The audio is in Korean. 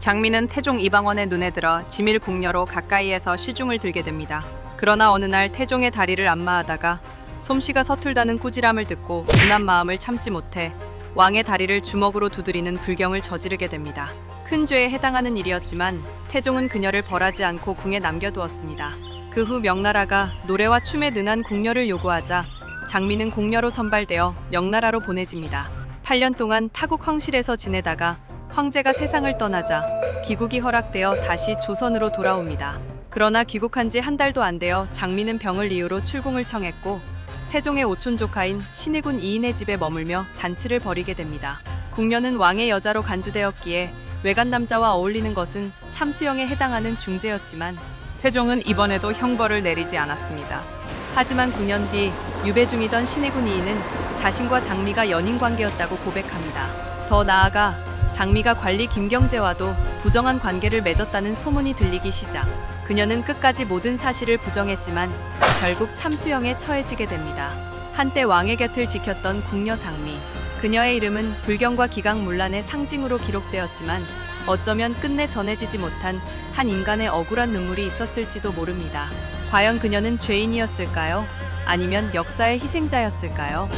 장미는 태종 이방원의 눈에 들어 지밀 궁녀로 가까이에서 시중을 들게 됩니다. 그러나 어느 날 태종의 다리를 안마하다가 솜씨가 서툴다는 꾸지람을 듣고 분한 마음을 참지 못해 왕의 다리를 주먹으로 두드리는 불경을 저지르게 됩니다. 큰 죄에 해당하는 일이었지만 태종은 그녀를 벌하지 않고 궁에 남겨두었습니다. 그 후 명나라가 노래와 춤에 능한 궁녀를 요구하자 장미는 궁녀로 선발되어 명나라로 보내집니다. 8년 동안 타국 황실에서 지내다가 황제가 세상을 떠나자 귀국이 허락되어 다시 조선으로 돌아옵니다. 그러나 귀국한 지 한 달도 안 되어 장미는 병을 이유로 출궁을 청했고 세종의 오촌 조카인 신의군 이인의 집에 머물며 잔치를 벌이게 됩니다. 궁녀는 왕의 여자로 간주되었기에 외간 남자와 어울리는 것은 참수형에 해당하는 중죄였지만 태종은 이번에도 형벌을 내리지 않았습니다. 하지만 9년 뒤 유배 중이던 신의군 이인은 자신과 장미가 연인 관계였다고 고백합니다. 더 나아가 장미가 관리 김경재와도 부정한 관계를 맺었다는 소문이 들리기 시작 그녀는 끝까지 모든 사실을 부정했지만 결국 참수형에 처해지게 됩니다. 한때 왕의 곁을 지켰던 궁녀 장미. 그녀의 이름은 불경과 기강 문란의 상징으로 기록되었지만 어쩌면 끝내 전해지지 못한 한 인간의 억울한 눈물이 있었을지도 모릅니다. 과연 그녀는 죄인이었을까요? 아니면 역사의 희생자였을까요?